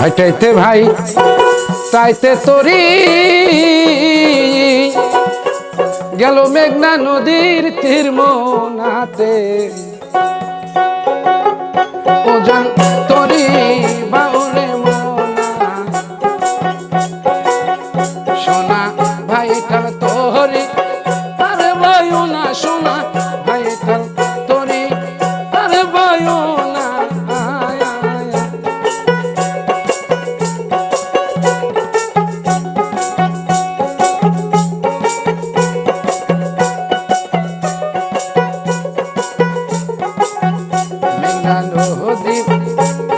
হাইটাইতে ভাই, তাইতে তরি। গেল মেঘনা নদীর তীর মোনাতে। ওজন তরি বাউলে মোনা। সোনা ভাইটাল তোরি। আরে বায়ু না সোনা। মেঘনা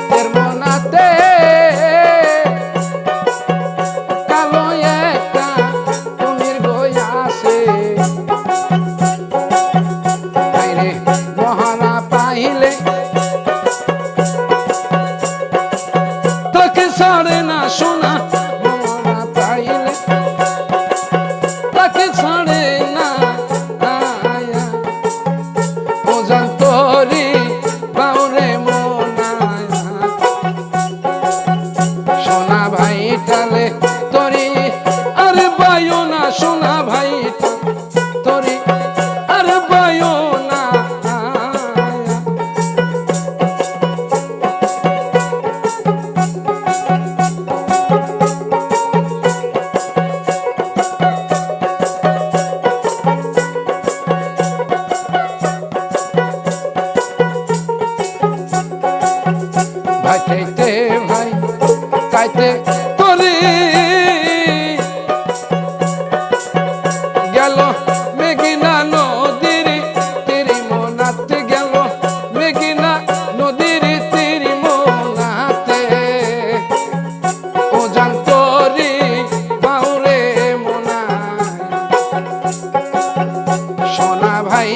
খাইতে তোরে গেল মেঘিনা নদীর মনাতে গেল মেঘিনা নদীর তেরি মনাতে ও বাউরে মোনা সোনা ভাই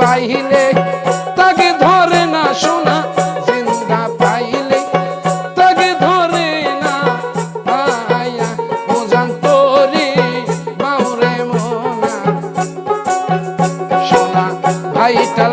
পাইলে, তাকে ধরে না শোনা, জিন্দা পাইলে, তাকে ধরে না আয়া মোজান তোরে মাউরে মোনা। সোনা ভাইটাল